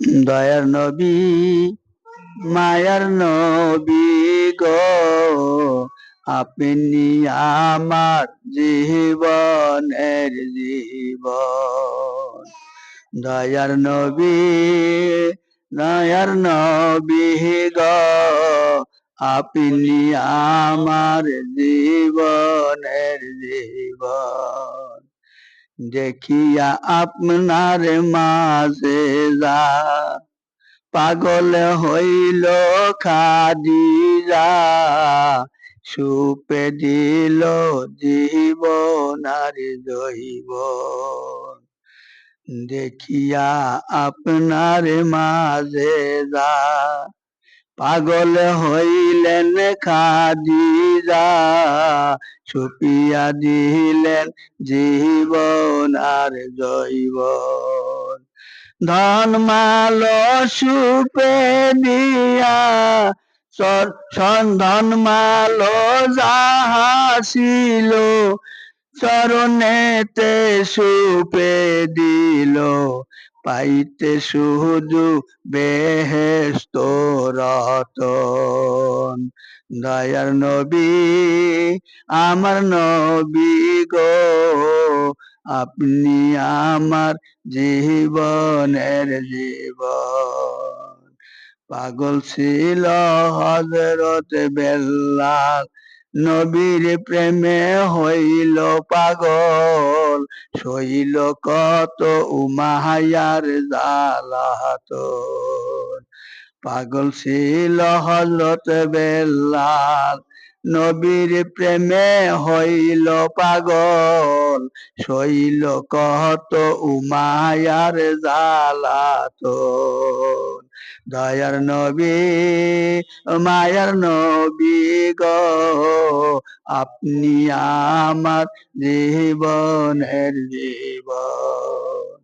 দয়ার নবী, মায়ার নবী গো। আপনি আমার জীবনের জীবন। দয়ার নবী দয়ার নবী গো। আপনি আমার জীবনের জীবন। দেখিয়া আপনার মাঝে যা পাগল হইল খাদিজা, সুপে দিল জীবন আর জৈব দেখিয়া আপনার মাঝে যা, পাগল হইলেন খাদিজা ছুপিয়া দিলেন জীবন আর জৈবন ধন মাল সুপে দিয়া সন্ধান মাল যাহা ছিল, চরণেতে সুপে দিল, পাইতে শুধু বেহেস্ত রতন। দয়ার নবী, আমার নবী গো আপনি আমার জীবনের জীবন। পাগল ছিল হজরত বেল্লাল, নবীর প্রেমে হইল পাগল। শৈল কত উমাহায়ার জালাত পাগল ছিল হজরত বেল্লাল নবীর প্রেমে হইল পাগল, শৈল কত উমায়ার জালাত দয়ার নবী, মায়ার নবী গো, আপনি আমার জীবনের জীবন।